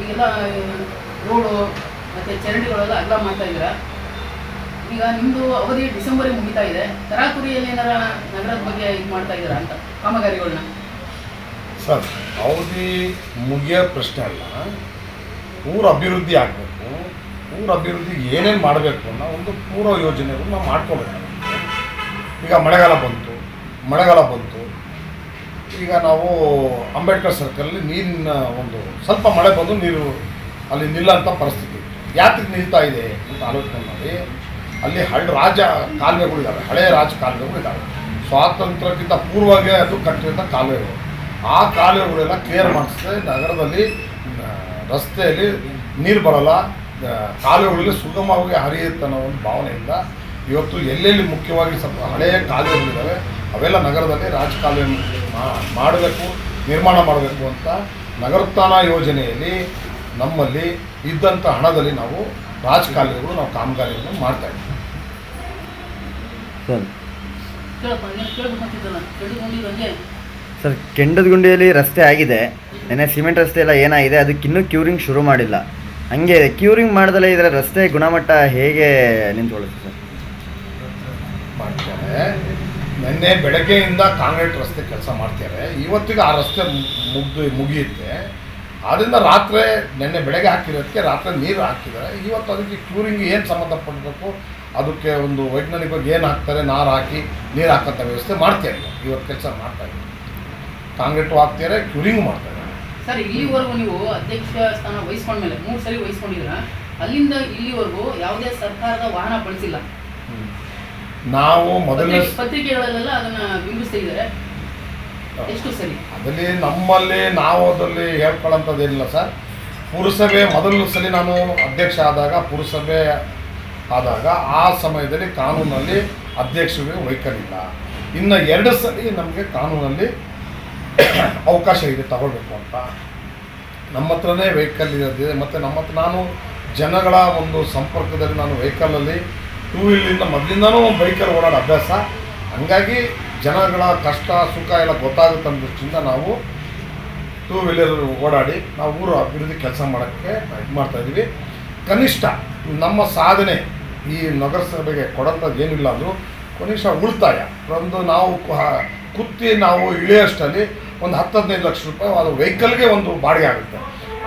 ಈಗೆಲ್ಲ ರೋಡು ಮತ್ತು ಚರಂಡಿಗಳೆಲ್ಲ ಅಗ್ಲ ಮಾಡ್ತಾ ಇದ್ದೀರಾ. ಈಗ ನಿಮ್ಮದು ಅವಧಿ ಡಿಸೆಂಬರಿಗೆ ಮುಗಿತಾ ಇದೆ. ತರಾತುರಿಯಲ್ಲಿ ಏನಾರ ನಗರದ ಬಗ್ಗೆ ಇದು ಮಾಡ್ತಾ ಇದ್ದೀರಾ ಅಂತ ಕಾಮಗಾರಿಗಳನ್ನ ಸರ್, ಅವಧಿ ಮುಗಿಯೋ ಪ್ರಶ್ನೆ ಅಲ್ಲ. ಊರ ಅಭಿವೃದ್ಧಿ ಆಗಬೇಕು. ಊರ ಅಭಿವೃದ್ಧಿಗೆ ಏನೇನು ಮಾಡಬೇಕು ಅನ್ನೋ ಒಂದು ಪೂರ್ವ ಯೋಜನೆಗಳು ನಾವು ಮಾಡ್ಕೊಳ್ಬೇಕು ಈಗ ಮಳೆಗಾಲ ಬಂತು. ಮಳೆಗಾಲ ಬಂತು. ಈಗ ನಾವು ಅಂಬೇಡ್ಕರ್ ಸರ್ಕಲಲ್ಲಿ ನೀರಿನ ಒಂದು ಸ್ವಲ್ಪ ಮಳೆ ಬಂದು ನೀರು ಅಲ್ಲಿ ನಿಲ್ಲಂಥ ಪರಿಸ್ಥಿತಿ. ಯಾಕೆ ನಿಲ್ತಾ ಇದೆ ಅಂತ ಆಲೋಚನೆ ಮಾಡಿ, ಅಲ್ಲಿ ಹಳೆ ರಾಜ ಕಾಲುವೆಗಳಿದ್ದಾವೆ ಹಳೆಯ ರಾಜ ಕಾಲುವೆಗಳಿದ್ದಾವೆ ಸ್ವಾತಂತ್ರ್ಯಕ್ಕಿಂತ ಪೂರ್ವಗೆ ಅದು ಕಟ್ಟಿದಂಥ ಕಾಲುವೆಗಳು. ಆ ಕಾಲುವೆಗಳೆಲ್ಲ ಕ್ಲಿಯರ್ ಮಾಡಿಸಿದ್ರೆ ನಗರದಲ್ಲಿ ರಸ್ತೆಯಲ್ಲಿ ನೀರು ಬರಲ್ಲ ಕಾಲುವೆಗಳಲ್ಲಿ ಸುಗಮವಾಗಿ ಹರಿಯುತ್ತೆ ಅನ್ನೋ ಒಂದು ಭಾವನೆಯಿಂದ ಇವತ್ತು ಎಲ್ಲೆಲ್ಲಿ ಮುಖ್ಯವಾಗಿ ಸ್ವಲ್ಪ ಹಳೆಯ ಕಾಲುವೆಗಳಿದ್ದಾವೆ ಅವೆಲ್ಲ ನಗರದಲ್ಲಿ ರಾಜ ಕಾಲುವೆ ಮಾ- ಮಾಡಬೇಕು ನಿರ್ಮಾಣ ಮಾಡಬೇಕು ಅಂತ ನಗರೋತ್ಥಾನ ಯೋಜನೆಯಲ್ಲಿ ನಮ್ಮಲ್ಲಿ ಇದ್ದಂಥ ಹಣದಲ್ಲಿ ನಾವು ರಾಜಕಾಲಿಗಳು ನಾವು ಕಾಮಗಾರಿಗಳನ್ನು ಮಾಡ್ತಾ ಇದ್ದೀವಿ. ಸರ್. ಕೆಂಡದ ಗುಂಡಿಯಲ್ಲಿ ಕೆಂಡದಗುಂಡಿಯಲ್ಲಿ ರಸ್ತೆ ಆಗಿದೆ. ನೆನೆ ಸಿಮೆಂಟ್ ರಸ್ತೆ ಎಲ್ಲ ಏನಾಗಿದೆ ಅದಕ್ಕಿನ್ನೂ ಕ್ಯೂರಿಂಗ್ ಶುರು ಮಾಡಿಲ್ಲ. ಹಂಗೆ ಕ್ಯೂರಿಂಗ್ ಮಾಡ್ದಲೇ ಇದರ ರಸ್ತೆ ಗುಣಮಟ್ಟ ಹೇಗೆ ನಿಂತ್ಕೊಳ್ಳುತ್ತೆ ಸರ್? ಮಾಡ್ತಾರೆ. ನಿನ್ನೆ ಬೆಳಗ್ಗೆಯಿಂದ ಕಾಂಕ್ರೀಟ್ ರಸ್ತೆ ಕೆಲಸ ಮಾಡ್ತಾರೆ ಇವತ್ತಿಗೆ ಆ ರಸ್ತೆ ಮುಗ್ದು, ಮುಗಿಯುತ್ತೆ. ಆದ್ದರಿಂದ ರಾತ್ರಿ ನಿನ್ನೆ ಬೆಳಗ್ಗೆ ಹಾಕಿರೋದಕ್ಕೆ ರಾತ್ರಿ ನೀರು ಹಾಕಿದ್ದಾರೆ. ಇವತ್ತು ಅದಕ್ಕೆ ಕ್ಯೂರಿಂಗ್ ಏನು ಸಂಬಂಧಪಡಬೇಕು ಅದಕ್ಕೆ ಒಂದು ವೈಜ್ಞಾನಿಕವಾಗಿ ಏನು ಹಾಕ್ತಾರೆ? ನಾರು ಹಾಕಿ ನೀರು ಹಾಕೋಂಥ ವ್ಯವಸ್ಥೆ ಮಾಡ್ತಾರೆ ಇವತ್ತು ಕೆಲಸ ಮಾಡ್ತಾ ಇದ್ದಾರೆ. ಕಾಂಕ್ರೀಟು ಹಾಕ್ತಾರೆ ಕ್ಯೂರಿಂಗು ಮಾಡ್ತಾರೆ ಸರ್, ಇಲ್ಲಿವರೆಗೂ ನೀವು ಅಧ್ಯಕ್ಷ ಸ್ಥಾನ ವಹಿಸ್ಕೊಂಡ್ಮೇಲೆ, ಮೂರು ಸಲ ವಹಿಸ್ಕೊಂಡಿದ್ರ ಅಲ್ಲಿಂದ ಇಲ್ಲಿವರೆಗೂ ಯಾವುದೇ ಸರ್ಕಾರದ ವಾಹನ ಬಳಸಿಲ್ಲ. ನಾವು ಮೊದಲನೇ ಪತ್ರಿಕೆ- ಪತ್ರಿಕೆಗಳಲ್ಲೆಲ್ಲ ಅದನ್ನ ಬಿಂಬಿಸ್ತಾ ಇದ್ದಾರೆ. ಎಷ್ಟು ಸರಿ? ಅದರಲ್ಲಿ ನಮ್ಮಲ್ಲಿ ನಾವು ಅದರಲ್ಲಿ ಹೇಳ್ಕೊಳ್ಳೋಂಥದ್ದೇನಿಲ್ಲ ಸರ್. ಪುರಸಭೆ ಮೊದಲ ಸಲ ನಾನು ಅಧ್ಯಕ್ಷ ಆದಾಗ ಪುರಸಭೆ ಆದಾಗ ಆ ಸಮಯದಲ್ಲಿ ಕಾನೂನಲ್ಲಿ ಅಧ್ಯಕ್ಷರಿಗೆ ವೈಕಲಿಲ್ಲ ಇನ್ನು ಎರಡು ಸಲ ನಮಗೆ ಕಾನೂನಲ್ಲಿ ಅವಕಾಶ ಇದೆ ತಗೊಳ್ಬೇಕು ಅಂತ. ನಮ್ಮ ಹತ್ರನೇ ವೆಹಿಕಲ್ ಇರೋದಿದೆ. ಮತ್ತು ನಮ್ಮ ಹತ್ರ ನಾನು ಜನಗಳ ಒಂದು ಸಂಪರ್ಕದಲ್ಲಿ ನಾನು ವೆಹಿಕಲಲ್ಲಿ ಟೂ ವೀಲಿಂದ ಮೊದಲಿಂದನೂ ಬೈಕರ್ ಓಡಾಡೋ ಅಭ್ಯಾಸ. ಹಂಗಾಗಿ ಜನಗಳ ಕಷ್ಟ, ಸುಖ ಎಲ್ಲ ಗೊತ್ತಾಗುತ್ತೆ ಅನ್ನೋ ದೃಷ್ಟಿಯಿಂದ ನಾವು ಟೂ ವೀಲರ್ ಓಡಾಡಿ ನಾವು ಊರು ಅಭಿವೃದ್ಧಿ ಕೆಲಸ ಮಾಡೋಕ್ಕೆ ಇದು ಮಾಡ್ತಾ ಇದ್ದೀವಿ. ಕನಿಷ್ಠ ನಮ್ಮ ಸಾಧನೆ ಈ ನಗರಸಭೆಗೆ ಕೊಡೋಂಥದ್ದು ಏನಿಲ್ಲ ಅಂದರೂ ಕನಿಷ್ಠ ಉಳಿತಾಯ. ಒಂದು ನಾವು ಕುತ್ತಿ ನಾವು ಇಳಿಯೋಷ್ಟರಲ್ಲಿ ಒಂದು ಹತ್ತು ಹದಿನೈದು ಲಕ್ಷ ರೂಪಾಯಿ ಅದು ವೆಹಿಕಲ್ಗೆ ಒಂದು ಬಾಡಿಗೆ ಆಗುತ್ತೆ.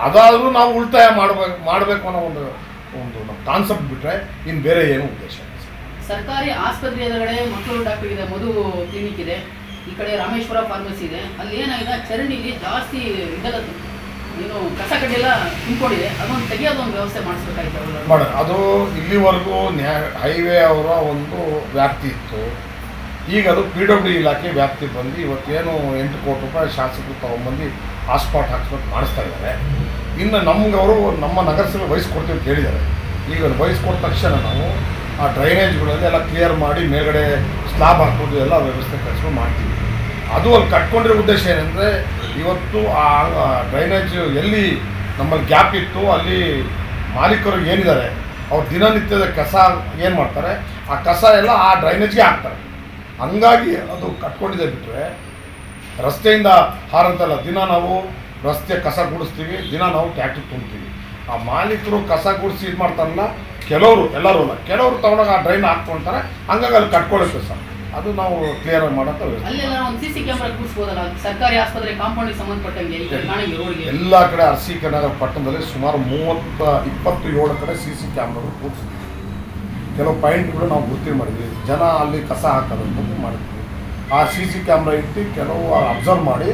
ಅದಾದರೂ ನಾವು ಉಳಿತಾಯ ಮಾಡಬೇಕು ಮಾಡಬೇಕು ಅನ್ನೋ ಒಂದು ಒಂದು ನಮ್ಮ ಕಾನ್ಸೆಪ್ಟ್ ಬಿಟ್ಟರೆ ಇನ್ನು ಬೇರೆ ಏನು ಉದ್ದೇಶ ಸರ್ಕಾರಿ ಆಸ್ಪತ್ರೆ ಎದುರುಗಡೆ ಮಕ್ಕಳು ಡಾಕ್ಟರ್ ಇದೆ ಮಧು ಕ್ಲಿನಿಕ್ ಇದೆ ಈ ಕಡೆ ರಾಮೇಶ್ವರ ಫಾರ್ಮಸಿ ಇದೆ. ಅಲ್ಲಿ ಏನಾಗಿದೆ ಚರಂಡಿಲಿ ಜಾಸ್ತಿ ಇದೆಲ್ಲ ಏನು ಕಸ ಕಡ್ಡೆಲ್ಲ ತುಂಬಿಕೊಂಡಿದೆ. ಅದೊಂದು ತೆಗಿಯೋದೊಂದು ವ್ಯವಸ್ಥೆ ಮಾಡಿಸ್ಬೇಕಾಗಿತ್ತು ಅವ್ರು. ಮಾಡ ಅದು ಇಲ್ಲಿವರೆಗೂ ನ್ಯಾ ಹೈವೇ ಅವರ ಒಂದು ವ್ಯಾಪ್ತಿ ಇತ್ತು. ಈಗ ಅದು ಪಿ ಡಬ್ಲ್ಯೂ ಇಲಾಖೆ ವ್ಯಾಪ್ತಿ ಬಂದು ಇವತ್ತೇನು ಎಂಟು ಕೋಟಿ ರೂಪಾಯಿ ಶಾಸಕರು ತಗೊಂಬಂದು ಹಾಸ್ಪಾಟ್ ಹಾಕ್ಸ್ಬಿಟ್ಟು ಮಾಡಿಸ್ತಾ ಇದ್ದಾರೆ. ಇನ್ನು ನಮ್ಗೆ ಅವರು ನಮ್ಮ ನಗರಸಭೆ ವಹಿಸ್ಕೊಡ್ತೀವಿ ಅಂತ ಹೇಳಿದ್ದಾರೆ ಈಗ ವಹಿಸ್ಕೊಟ್ಟ ತಕ್ಷಣ ನಾವು ಆ ಡ್ರೈನೇಜ್ಗಳಲ್ಲಿ ಎಲ್ಲ ಕ್ಲಿಯರ್ ಮಾಡಿ ಮೇಲ್ಗಡೆ ಸ್ಲಾಬ್ ಹಾಕೋದು ಎಲ್ಲ ವ್ಯವಸ್ಥೆ ಕೆಲಸ ಮಾಡ್ತೀವಿ. ಅದು ಅಲ್ಲಿ ಕಟ್ಕೊಂಡಿರೋ ಉದ್ದೇಶ ಏನಂದರೆ, ಇವತ್ತು ಆ ಡ್ರೈನೇಜ್ ಎಲ್ಲಿ ನಮ್ಮಲ್ಲಿ ಗ್ಯಾಪ್ ಇತ್ತು, ಅಲ್ಲಿ ಮಾಲೀಕರು ಏನಿದ್ದಾರೆ, ಅವ್ರು ದಿನನಿತ್ಯದ ಕಸ ಏನು ಮಾಡ್ತಾರೆ, ಆ ಕಸ ಎಲ್ಲ ಆ ಡ್ರೈನೇಜ್ಗೆ ಹಾಕ್ತಾರೆ. ಹಂಗಾಗಿ ಅದು ಕಟ್ಕೊಂಡಿದೆ ಬಿಟ್ಟರೆ ರಸ್ತೆಯಿಂದ ಹಾರಂತಲ್ಲ, ದಿನ ನಾವು ರಸ್ತೆ ಕಸ ಗುಡಿಸ್ತೀವಿ ದಿನ ನಾವು ಟ್ಯಾಕ್ಟ್ರಿ ತುಂಬ್ತೀವಿ. ಆ ಮಾಲೀಕರು ಕಸ ಗುಡಿಸಿ ಇದು ಮಾಡ್ತಾರಲ್ಲ ಕೆಲವರು ಎಲ್ಲರೂ ಅಲ್ಲ ಕೆಲವರು ತಗೊಂಡಾಗ ಆ ಡ್ರೈನ್ ಹಾಕ್ಕೊಳ್ತಾರೆ ಹಂಗಾಗಿ ಅಲ್ಲಿ ಕಟ್ಕೊಳ್ಳುತ್ತೆ ಸರ್ ಅದು ನಾವು ಕ್ಲಿಯರ್ ಆಗಿ ಕಾಣಿಗೆ ಎಲ್ಲ ಕಡೆ ಅರ್ಸಿ ನಗರ ಪಟ್ಟಣದಲ್ಲಿ ಸುಮಾರು ಮೂವತ್ತ ಇಪ್ಪತ್ತು ಏಳು ಕಡೆ ಸಿ ಸಿ ಕ್ಯಾಮ್ರಾಗಳು ಕೂರಿಸಿದ್ವಿ ಕೆಲವು ಪಾಯಿಂಟ್ಗಳು ನಾವು ಗುರ್ತಿ ಮಾಡಿದ್ವಿ. ಜನ ಅಲ್ಲಿ ಕಸ ಹಾಕೋದಂತ ಮಾಡಿದ್ವಿ. ಆ ಸಿ ಸಿ ಕ್ಯಾಮ್ರಾ ಇಟ್ಟು ಕೆಲವು ಅಬ್ಸರ್ವ್ ಮಾಡಿ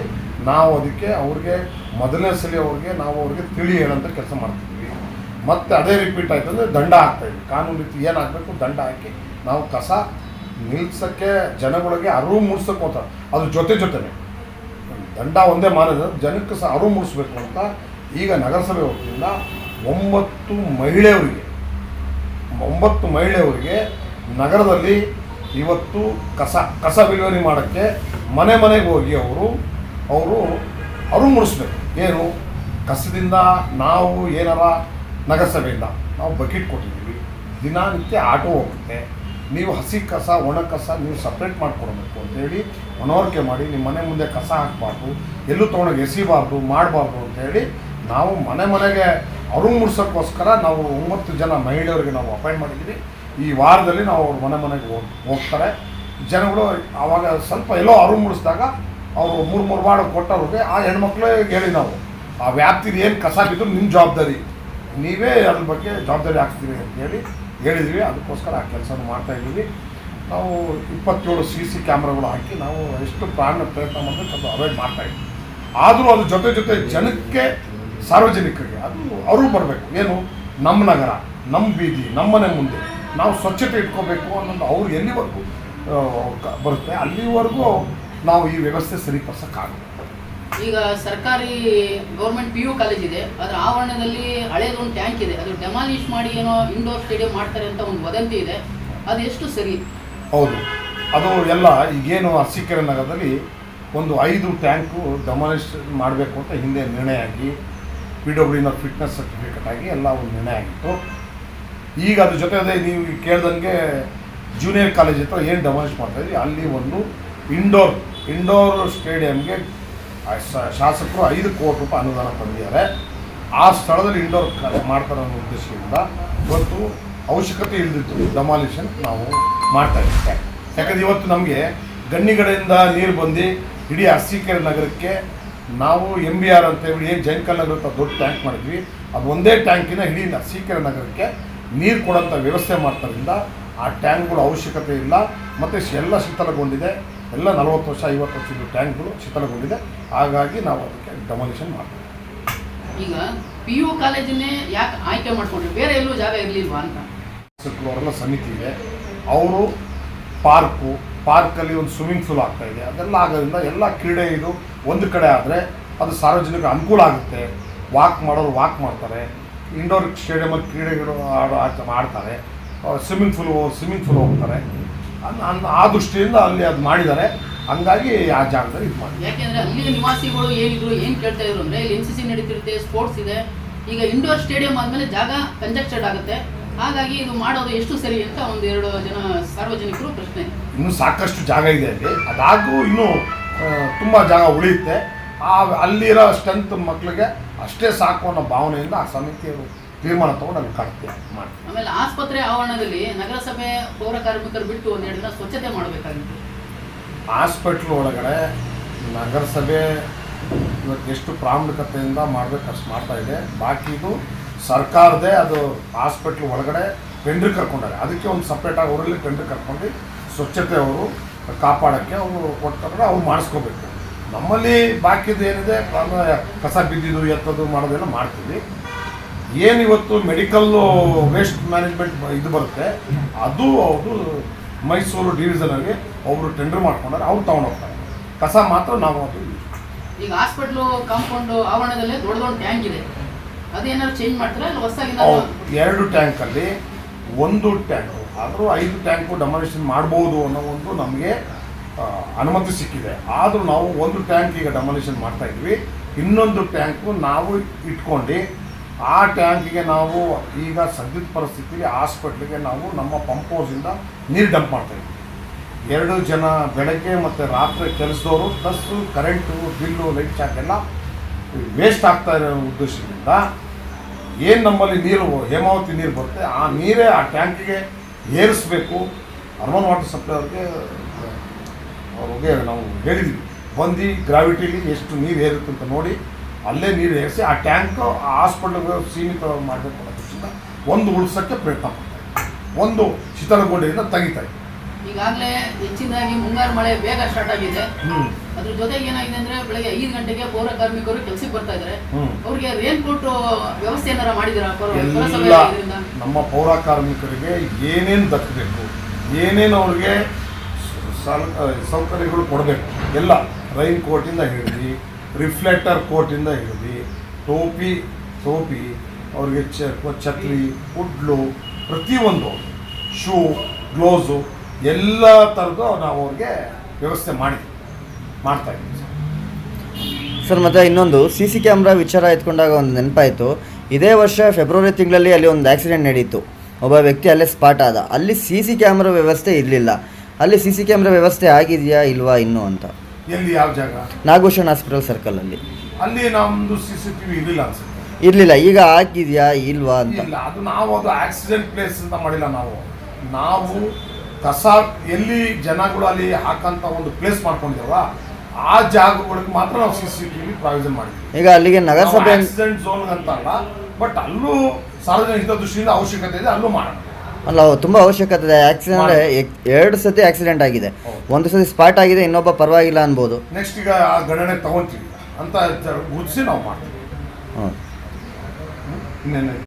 ನಾವು ಅದಕ್ಕೆ ಅವ್ರಿಗೆ ಮೊದಲನೇ ಸಲ ಅವ್ರಿಗೆ ನಾವು ಅವ್ರಿಗೆ ತಿಳಿ ಹೇಳೋಂಥ ಕೆಲಸ ಮಾಡ್ತಿದ್ವಿ. ಮತ್ತೆ ಅದೇ ರಿಪೀಟ್ ಆಯ್ತು ಅಂದರೆ ದಂಡ ಹಾಕ್ತಾಯಿದ್ವಿ ಕಾನೂನು ರೀತಿ ಏನು ದಂಡ ಹಾಕಿ ನಾವು ಕಸ ನಿಲ್ಸೋಕ್ಕೆ ಜನಗಳಿಗೆ ಅರಿವು ಮೂಡ್ಸೋಕೆ ಹೋಗ್ತಾರೆ. ಅದ್ರ ಜೊತೆ ಜೊತೆನೆ. ದಂಡ ಒಂದೇ ಮಾಡಿದ್ರೆ ಜನಕ್ಕೆ ಸಹ ಅರಿವು ಮೂಡಿಸ್ಬೇಕು ಅಂತ ಈಗ ನಗರಸಭೆ ವತಿಯಿಂದ ಒಂಬತ್ತು ಮಹಿಳೆಯವರಿಗೆ ಒಂಬತ್ತು ಮಹಿಳೆಯವರಿಗೆ ನಗರದಲ್ಲಿ ಇವತ್ತು ಕಸ ಕಸ ವಿಲೇವಾರಿ ಮಾಡೋಕ್ಕೆ ಮನೆ ಮನೆಗೆ ಹೋಗಿ ಅವರು ಅವರು ಅರಿವು ಮೂಡಿಸ್ಬೇಕು. ಏನು? ಕಸದಿಂದ ನಾವು ಏನಾರ ನಗರಸಭೆಯಿಂದ ನಾವು ಬಕೆಟ್ ಕೊಟ್ಟಿದ್ದೀವಿ. ದಿನನಿತ್ಯ ಆಟೋ ಹೋಗುತ್ತೆ. ನೀವು ಹಸಿ ಕಸ, ಒಣ ಕಸ ನೀವು ಸಪ್ರೇಟ್ ಮಾಡಿಕೊಡ್ಬೇಕು ಅಂತೇಳಿ ಮನವರಿಕೆ ಮಾಡಿ ನಿಮ್ಮ ಮನೆ ಮುಂದೆ ಕಸ ಹಾಕಬಾರ್ದು, ಎಲ್ಲೂ ತೊಗೊಂಡೋಗಿ ಎಸಿಬಾರ್ದು, ಮಾಡಬಾರ್ದು ಅಂತೇಳಿ ನಾವು ಮನೆ ಮನೆಗೆ ಅರು ಮೂಡಿಸೋಕ್ಕೋಸ್ಕರ ನಾವು ಒಂಬತ್ತು ಜನ ಮಹಿಳೆಯರಿಗೆ ನಾವು ಅಪಾಯಿಂಟ್ ಮಾಡಿದ್ದೀವಿ. ಈ ವಾರದಲ್ಲಿ ನಾವು ಅವ್ರ ಮನೆ ಮನೆಗೆ ಹೋಗ್, ಹೋಗ್ತಾರೆ. ಜನಗಳು ಆವಾಗ ಸ್ವಲ್ಪ ಎಲ್ಲೋ ಅರು ಮುಡಿಸಿದಾಗ ಅವರು ಮೂರು ಮೂರು ವಾರ್ಡ್ ಕೊಟ್ಟವ್ರಿಗೆ ಆ ಹೆಣ್ಮಕ್ಳಿಗೆ ಹೇಳಿ ನಾವು, ಆ ವ್ಯಾಪ್ತಿಲಿ ಏನು ಕಸ ಬಿದ್ರು ನಿಮ್ಮ ಜವಾಬ್ದಾರಿ. ನೀವೇ ಅದ್ರ ಬಗ್ಗೆ ಜವಾಬ್ದಾರಿ ಹಾಕ್ತೀವಿ ಅಂತ ಹೇಳಿ ಹೇಳಿದ್ವಿ. ಅದಕ್ಕೋಸ್ಕರ ಆ ಕೆಲಸ ಮಾಡ್ತಾ ಇದ್ದೀವಿ. ನಾವು ಇಪ್ಪತ್ತೇಳು ಸಿ ಸಿ ಕ್ಯಾಮ್ರಾಗಳು ಹಾಕಿ ನಾವು ಎಷ್ಟು ಪ್ರಾಣ ಪ್ರಯತ್ನ ಮಾಡಬೇಕು ಅದು ಅವಾಯ್ಡ್ ಮಾಡ್ತಾ ಇದ್ವಿ. ಆದರೂ ಅದ್ರ ಜೊತೆ ಜೊತೆ ಜನಕ್ಕೆ ಸಾರ್ವಜನಿಕರಿಗೆ, ಅದು ಅವರು ಬರಬೇಕು. ಏನು? ನಮ್ಮ ನಗರ, ನಮ್ಮ ಬೀದಿ, ನಮ್ಮ ಮನೆ ಮುಂದೆ ನಾವು ಸ್ವಚ್ಛತೆ ಇಟ್ಕೋಬೇಕು ಅನ್ನೋದು ಅವ್ರು ಎಲ್ಲಿವರೆಗೂ ಬರುತ್ತೆ? ಅಲ್ಲಿವರೆಗೂ ನಾವು ಈ ವ್ಯವಸ್ಥೆ ಸರಿಪಡಿಸೋಕ್ಕಾಗಲ್ಲ. ಈಗ ಸರ್ಕಾರಿ ಗೌರ್ಮೆಂಟ್ ಪಿ ಯು ಕಾಲೇಜ್ ಇದೆ ಅದರ ಆವರಣದಲ್ಲಿ ಹಳೇದೊಂದು ಟ್ಯಾಂಕ್ ಇದೆ ಅದು ಡೆಮಾಲಿಷ್ ಮಾಡಿ ಏನೋ ಇಂಡೋರ್ ಸ್ಟೇಡಿಯಂ ಮಾಡ್ತಾರೆ ಅಂತ ಒಂದು ವದಂತಿ ಇದೆ ಅದು ಎಷ್ಟು ಸರಿ? ಹೌದು. ಅದು ಎಲ್ಲ ಈಗೇನು ಅರ್ಸಿಕೆರೆ ನಗರದಲ್ಲಿ ಒಂದು ಐದು ಟ್ಯಾಂಕು ಡೆಮಾಲಿಷ್ ಮಾಡಬೇಕು ಅಂತ ಹಿಂದೆ ನಿರ್ಣಯ ಆಗಿ ಪಿ ಡಬ್ಲ್ಯೂನ ಫಿಟ್ನೆಸ್ ಸರ್ಟಿಫಿಕೇಟ್ ಆಗಿ ಎಲ್ಲ ಒಂದು ನಿರ್ಣಯ ಆಗಿತ್ತು. ಈಗ ಅದ್ರ ಜೊತೆ ಅದೇ ನೀವು ಕೇಳ್ದಂಗೆ ಜೂನಿಯರ್ ಕಾಲೇಜ್ ಹತ್ರ ಏನು ಡೆಮಾಲಿಷ್ ಮಾಡ್ತಾಯಿದ್ರಿ ಅಲ್ಲಿ ಒಂದು ಇಂಡೋರ್ ಇಂಡೋರ್ ಸ್ಟೇಡಿಯಂಗೆ ಶಾಸಕರು ಐದು ಕೋಟಿ ರೂಪಾಯಿ ಅನುದಾನ ತಂದಿದ್ದಾರೆ. ಆ ಸ್ಥಳದಲ್ಲಿ ಇಂಡೋರ್ ಮಾಡ್ತಾರೆ ಅನ್ನೋ ಉದ್ದೇಶದಿಂದ ಇವತ್ತು ಅವಶ್ಯಕತೆ ಇಲ್ದಿತ್ತು ಡಮಾಲಿಷನ್ ನಾವು ಮಾಡ್ತಾ ಇದ್ದೇವೆ ಯಾಕಂದ್ರೆ ಇವತ್ತು ನಮಗೆ ಗಣ್ಣಿಗಡೆಯಿಂದ ನೀರು ಬಂದು ಇಡೀ ಅರಸೀಕೆರೆ ನಗರಕ್ಕೆ ನಾವು ಎಂ ಬಿ ಆರ್ ಅಂತ ಹೇಳಿ ಏನು ಜೈನ್ಕಲ್ ನಗರ ದೊಡ್ಡ ಟ್ಯಾಂಕ್ ಮಾಡಿದ್ವಿ. ಅದು ಒಂದೇ ಟ್ಯಾಂಕಿನ ಇಡೀ ಅರಸೀಕೆರೆ ನಗರಕ್ಕೆ ನೀರು ಕೊಡೋಂಥ ವ್ಯವಸ್ಥೆ ಮಾಡ್ತಾರಿಂದ ಆ ಟ್ಯಾಂಕ್ಗಳ ಅವಶ್ಯಕತೆ ಇಲ್ಲ. ಮತ್ತು ಎಲ್ಲ ಶಿಥಲಗೊಂಡಿದೆ. ಎಲ್ಲ ನಲವತ್ತು ವರ್ಷ ಐವತ್ತು ವರ್ಷದ ಟ್ಯಾಂಕ್ಗಳು ಶಿಥಲಗೊಂಡಿದೆ. ಹಾಗಾಗಿ ನಾವು ಅದಕ್ಕೆ ಡೆಮಾಲಿಷನ್ ಮಾಡ್ತೀವಿ. ಈಗ ಪಿ ಯು ಕಾಲೇಜನ್ನೇ ಯಾಕೆ ಆಯ್ಕೆ ಮಾಡಿಕೊಂಡ್ರೆ? ಬೇರೆ ಎಲ್ಲೂ ಜಾಗ ಇರಲಿಲ್ವಾ ಅಂತ? ಅವರೆಲ್ಲ ಸಮಿತಿ ಇದೆ. ಅವರು ಪಾರ್ಕು ಪಾರ್ಕಲ್ಲಿ ಒಂದು ಸ್ವಿಮ್ಮಿಂಗ್ ಫೂಲ್ ಆಗ್ತಾ ಇದೆ. ಅದೆಲ್ಲ ಆಗೋದ್ರಿಂದ ಎಲ್ಲ ಕ್ರೀಡೆ ಇದು ಒಂದು ಕಡೆ ಆದರೆ ಅದು ಸಾರ್ವಜನಿಕ ಅನುಕೂಲ ಆಗುತ್ತೆ. ವಾಕ್ ಮಾಡೋರು ವಾಕ್ ಮಾಡ್ತಾರೆ. ಇಂಡೋರ್ ಸ್ಟೇಡಿಯಮಲ್ಲಿ ಕ್ರೀಡೆಗಳು ಆಡೋ ಆಡ್ತಾರೆ ಸ್ವಿಮ್ಮಿಂಗ್ ಪೂಲ್ ಸ್ವಿಮ್ಮಿಂಗ್ ಪೂಲ್ ಹೋಗ್ತಾರೆ. ಆ ದೃಷ್ಟಿಯಿಂದ ಅಲ್ಲಿ ಅದು ಮಾಡಿದ್ದಾರೆ. ಹಂಗಾಗಿ ಆ ಜಾಗದಲ್ಲಿ ಇದು ಮಾಡಿ ಯಾಕೆಂದ್ರೆ ಅಲ್ಲಿಯ ನಿವಾಸಿಗಳು ಏನಿದ್ರು ಏನ್ ಕೇಳ್ತಾ ಇದ್ರು ಅಂದ್ರೆ ಇಲ್ಲಿ ಎನ್ ಸಿ ಸಿ ನಡೀತಿರುತ್ತೆ ಸ್ಪೋರ್ಟ್ಸ್ ಇದೆ. ಈಗ ಇಂಡೋರ್ ಸ್ಟೇಡಿಯಂ ಆದ್ಮೇಲೆ ಜಾಗ ಕಂಜೆಕ್ಟೆಡ್ ಆಗುತ್ತೆ. ಹಾಗಾಗಿ ಇದು ಮಾಡೋದು ಎಷ್ಟು ಸರಿ ಅಂತ ಒಂದು ಎರಡು ಜನ ಸಾರ್ವಜನಿಕರು ಪ್ರಶ್ನೆ. ಇನ್ನೂ ಸಾಕಷ್ಟು ಜಾಗ ಇದೆ ಅಲ್ಲಿ. ಅದಾಗೂ ಇನ್ನೂ ತುಂಬ ಜಾಗ ಉಳಿಯುತ್ತೆ. ಆ ಅಲ್ಲಿರೋ ಸ್ಟ್ರೆಂತ್ ಮಕ್ಕಳಿಗೆ ಅಷ್ಟೇ ಸಾಕು ಅನ್ನೋ ಭಾವನೆಯಿಂದ ಆ ಸಮಿತಿಯವರು ತೀರ್ಮಾನ ತಗೊಂಡು ಅಲ್ಲಿ ಕಟ್ತೀವಿ ಮಾಡ್ತೀವಿ. ಆಮೇಲೆ ಆಸ್ಪತ್ರೆ ಆವರಣದಲ್ಲಿ ನಗರಸಭೆ ಪೌರ ಕಾರ್ಮಿಕರು ಬಿಟ್ಟು ಒಂದೆರಡು ದಿನ ಸ್ವಚ್ಛತೆ ಮಾಡಬೇಕಾಗಿತ್ತು. ಹಾಸ್ಪಿಟ್ಲ್ ಒಳಗಡೆ ನಗರಸಭೆ ಇವತ್ತು ಎಷ್ಟು ಪ್ರಾಮುಖ್ಯತೆಯಿಂದ ಮಾಡಬೇಕು ಅಷ್ಟು ಮಾಡ್ತಾ ಇದೆ. ಬಾಕಿದು ಸರ್ಕಾರದೇ ಅದು ಹಾಸ್ಪಿಟ್ಲ್ ಒಳಗಡೆ ಟೆಂಡ್ರ್ ಕರ್ಕೊಂಡಾರೆ ಅದಕ್ಕೆ ಒಂದು ಸಪ್ರೇಟಾಗಿ ಊರಲ್ಲಿ ಟೆಂಡ್ರ್ ಕರ್ಕೊಂಡು ಸ್ವಚ್ಛತೆ ಅವರು ಕಾಪಾಡೋಕ್ಕೆ ಅವರು ಕೊಡ್ತಾರೆ ಅವ್ರು ಮಾಡಿಸ್ಕೋಬೇಕು. ನಮ್ಮಲ್ಲಿ ಬಾಕಿದು ಏನಿದೆ ಕಸ ಬಿದ್ದಿದ್ದು ಎತ್ತದು ಮಾಡೋದೆಲ್ಲ ಮಾಡ್ತೀವಿ. ಏನು ಇವತ್ತು ಮೆಡಿಕಲ್ಲು ವೇಸ್ಟ್ ಮ್ಯಾನೇಜ್ಮೆಂಟ್ ಇದು ಬರುತ್ತೆ ಅದು ಅವರು ಮೈಸೂರು ಡಿವಿಷನಲ್ಲಿ ಅವರು ಟೆಂಡರ್ ಮಾಡ್ಕೊಂಡಾರೆ ಅವ್ರು ಹೋಗ್ತಾರೆ. ಕಸ ಮಾತ್ರ ನಾವು ಅದು ಈಗ ಹಾಸ್ಪಿಟ್ಲು ಕಾಂಪೌಂಡ್ ಆವರಣದಲ್ಲಿ ದೊಡ್ಡ ದೊಡ್ಡ ಟ್ಯಾಂಕ್ ಇದೆ. ಅದೇನಾದ್ರು ಚೇಂಜ್ ಮಾಡ್ತಾರೆ ಹೊಸದಾಗಿ ಎರಡು ಟ್ಯಾಂಕಲ್ಲಿ ಒಂದು ಟ್ಯಾಂಕು ಆದರೂ ಐದು ಟ್ಯಾಂಕು ಡೆಮಾಲಿಷನ್ ಮಾಡ್ಬೋದು ಅನ್ನೋ ಒಂದು ನಮಗೆ ಅನುಮತಿ ಸಿಕ್ಕಿದೆ. ಆದರೂ ನಾವು ಒಂದು ಟ್ಯಾಂಕ್ ಈಗ ಡೆಮಾಲಿಷನ್ ಮಾಡ್ತಾ ಇದ್ವಿ. ಇನ್ನೊಂದು ಟ್ಯಾಂಕು ನಾವು ಇಟ್ಕೊಂಡು ಆ ಟ್ಯಾಂಕಿಗೆ ನಾವು ಈಗ ಸದ್ಯದ ಪರಿಸ್ಥಿತಿಯಲ್ಲಿ ಹಾಸ್ಪಿಟ್ಲಿಗೆ ನಾವು ನಮ್ಮ ಪಂಪ್ ಹೌಸಿಂದ ನೀರು ಡಂಪ್ ಮಾಡ್ತಾ ಇದ್ವಿ. ಎರಡು ಜನ ಬೆಳಗ್ಗೆ ಮತ್ತು ರಾತ್ರಿ ಕೆಲಸದವರು plus current bill light charge ಎಲ್ಲ ವೇಸ್ಟ್ ಆಗ್ತಾ ಇರೋ ಉದ್ದೇಶದಿಂದ ಏನು ನಮ್ಮಲ್ಲಿ ನೀರು, ಹೇಮಾವತಿ ನೀರು ಬರುತ್ತೆ, ಆ ನೀರೇ ಆ ಟ್ಯಾಂಕಿಗೆ ಏರಿಸ್ಬೇಕು. ಅರ್ಮನ್ ವಾಟರ್ ಸಪ್ಲೈ ಅವ್ರಿಗೆ ಅವ್ರಿಗೆ ನಾವು ಹೇಳಿದ್ವಿ. ಬಂದು ಗ್ರಾವಿಟಿಲಿ ಎಷ್ಟು ನೀರು ಏರುತ್ತೆ ಅಂತ ನೋಡಿ ಅಲ್ಲೇ ನೀರು ಏರಿಸಿ ಆ ಟ್ಯಾಂಕ್ ಆ ಹಾಸ್ಪಿಟ್ಲಿಗೆ ಸೀಮಿತವಾಗಿ ಮಾಡಬೇಕು ಅನ್ನೋ ದೃಷ್ಟಿಯಿಂದ ಒಂದು ಉಳಿಸೋಕ್ಕೆ ಪ್ರಯತ್ನ ಪಡ್ತಾರೆ ಒಂದು ಶೀತಲಗೊಂಡೆಯಿಂದ ತೆಗಿತಾ ಇದ್ದೀವಿ ಈಗಾಗಲೇ ಹೆಚ್ಚಿನದಾಗಿ ಮುಂಗಾರು ಮಳೆ ಬೇಗ ಸ್ಟಾರ್ಟ್ ಆಗಿದೆ. ಅದ್ರ ಜೊತೆಗೆ ಏನಾಗಿದೆ ಅಂದ್ರೆ ಬೆಳಗ್ಗೆ ಐದು ಗಂಟೆಗೆ ಪೌರ ಕಾರ್ಮಿಕರು ಕೆಲಸಕ್ಕೆ ಬರ್ತಾ ಇದ್ದಾರೆ ಅವ್ರಿಗೆ ರೇನ್ ಕೋಟ್ ವ್ಯವಸ್ಥೆ ಏನಾರ ಮಾಡಿದಿರಾ? ನಮ್ಮ ಪೌರ ಕಾರ್ಮಿಕರಿಗೆ ಏನೇನು ದಕ್ಕಬೇಕು ಏನೇನು ಅವ್ರಿಗೆ ಸೌಕರ್ಯಗಳು ಕೊಡಬೇಕು ಎಲ್ಲ ರೈನ್ ಕೋಟಿಂದ ಹಿಡಿದು ರಿಫ್ಲೆಕ್ಟರ್ ಕೋಟಿಂದ ಹಿಡಿದು ಟೋಪಿ ಟೋಪಿ, ಅವ್ರಿಗೆ ಛತ್ರಿ ಕುಡ್ಲು ಪ್ರತಿಯೊಂದು ಶೂ, ಗ್ಲೋಸು ಎಲ್ಲ ಥರದ್ದು ನಾವು ಅವ್ರಿಗೆ ವ್ಯವಸ್ಥೆ ಮಾಡಿದ್ವಿ ಮಾಡ್ತಾ ಇದ್ದೀವಿ ಸರ್. ಸರ್, ಮತ್ತು ಇನ್ನೊಂದು ಸಿ ಸಿ ಕ್ಯಾಮ್ರಾ ವಿಚಾರ ಎತ್ಕೊಂಡಾಗ ಒಂದು ನೆನಪಾಯಿತು. ಇದೇ ವರ್ಷ ಫೆಬ್ರವರಿ ತಿಂಗಳಲ್ಲಿ ಅಲ್ಲಿ ಒಂದು ಆಕ್ಸಿಡೆಂಟ್ ನಡೀತು. ಒಬ್ಬ ವ್ಯಕ್ತಿ ಅಲ್ಲೇ ಸ್ಪಾಟ್ ಆದ. ಅಲ್ಲಿ ಸಿ ಸಿ ಕ್ಯಾಮ್ರಾ ವ್ಯವಸ್ಥೆ ಇರಲಿಲ್ಲ. ಅಲ್ಲಿ ಸಿ ಸಿ ಕ್ಯಾಮ್ರಾ ವ್ಯವಸ್ಥೆ ಆಗಿದೆಯಾ, ಇಲ್ವಾ, ಇನ್ನೂ ಅಂತ. ಎಲ್ಲಿ ಯಾವ ಜಾಗ? ನಾಗಭೂಷಣ್ ಹಾಸ್ಪಿಟಲ್ ಸರ್ಕಲಲ್ಲಿ ಅಲ್ಲಿ. ನಮ್ದು ಸಿ ಸಿ ಟಿ ವಿ ಇರಲಿಲ್ಲ ಅನ್ಸುತ್ತೆ. ಇರಲಿಲ್ಲ ಈಗ ಹಾಕಿದ್ಯಾ ಇಲ್ವಾ ಅಂತ? ಇಲ್ಲ ಅದು ನಾವು ಅದು ಆಕ್ಸಿಡೆಂಟ್ ಪ್ಲೇಸ್ ಅಂತ ಮಾಡಿಲ್ಲ ನಾವು. ನಾವು ಕಸ ಎಲ್ಲಿ ಜನಗಳು ಅಲ್ಲಿ ಹಾಕಂತ ಒಂದು ಪ್ಲೇಸ್ ಮಾಡ್ಕೊಂಡಿದ್ದೇವಲ್ಲ ಆ ಜಾಗಗಳಿಗೆ ಮಾತ್ರ ನಾವು C C T V provision ಮಾಡಿದ್ವಿ. ಈಗ ಅಲ್ಲಿಗೆ ನಗರಸಭೆ ಆಕ್ಸಿಡೆಂಟ್ ಝೋನ್ ಅಂತ ಅಲ್ಲ ಬಟ್ ಅಲ್ಲೂ ಸಾರ್ವಜನಿಕ ದೃಷ್ಟಿಯಿಂದ ಅವಶ್ಯಕತೆ ಇದೆ ಅಲ್ಲೂ ಮಾಡೋಣ ಅಲ್ಲ ತುಂಬ ಅವಶ್ಯಕತೆ ಇದೆ ಆಕ್ಸಿಡೆಂಟ್ ಎರಡು ಸತಿ ಆಕ್ಸಿಡೆಂಟ್ ಆಗಿದೆ. ಒಂದು ಸತಿ ಸ್ಪಾಟ್ ಆಗಿದೆ ಇನ್ನೊಬ್ಬ ಪರವಾಗಿಲ್ಲ ಅನ್ಬೋದು. ನೆಕ್ಸ್ಟ್ ಈಗ ಆ ಗಣನೆ ತಗೊಂತೀವಿ. ಅಂತ ಗುರುತಿಸಿ ನಾವು ಮಾಡ್ತೀವಿ. ಹ್ಞೂ ಇನ್ನೇನು?